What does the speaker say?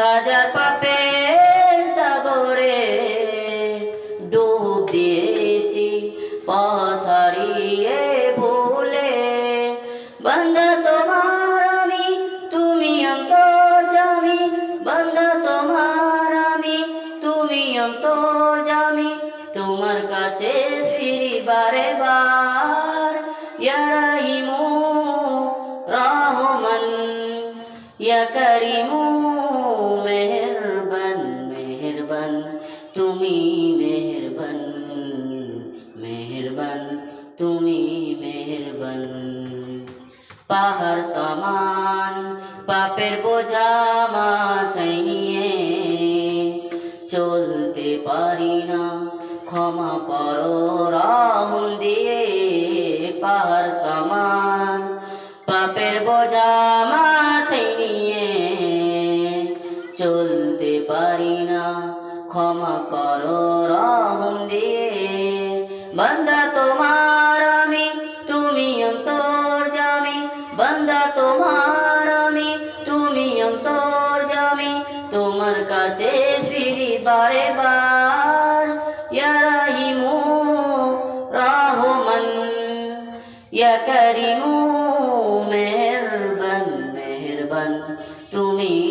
হাজার পাপের সাগরে ডুব দিয়েছি, পথ হারিয়ে ভুলে। বান্দা তোমার আমি, তুমি অন্তর জামি। বান্দা তোমার আমি, তুমি অন্তর জামি। তোমার কাছে ফিরি বারে বার ইয়া রাহিমু, রহমান, ইয়া করিমু। তুমি মেহেরবান মেহেরবান, তুমি মেহেরবান। পাহাড় সমান, পাপের বোঝা মাথায় নিয়ে চলতে পারি না। ক্ষমা করো রাহুল দিয়ে পাহাড় সমান ক্ষমা করো রহম দিয়ে। বান্দা তোমার আমি, তুমি অন্তর জামি। বান্দা তোমার আমি, তুমি অন্তর জামি। তোমার কাছে ফিরি বারে বার। ইয়া রাহিমু, রহমান। ইয়া করিমু, মেহেরবান মেহেরবান। তুমি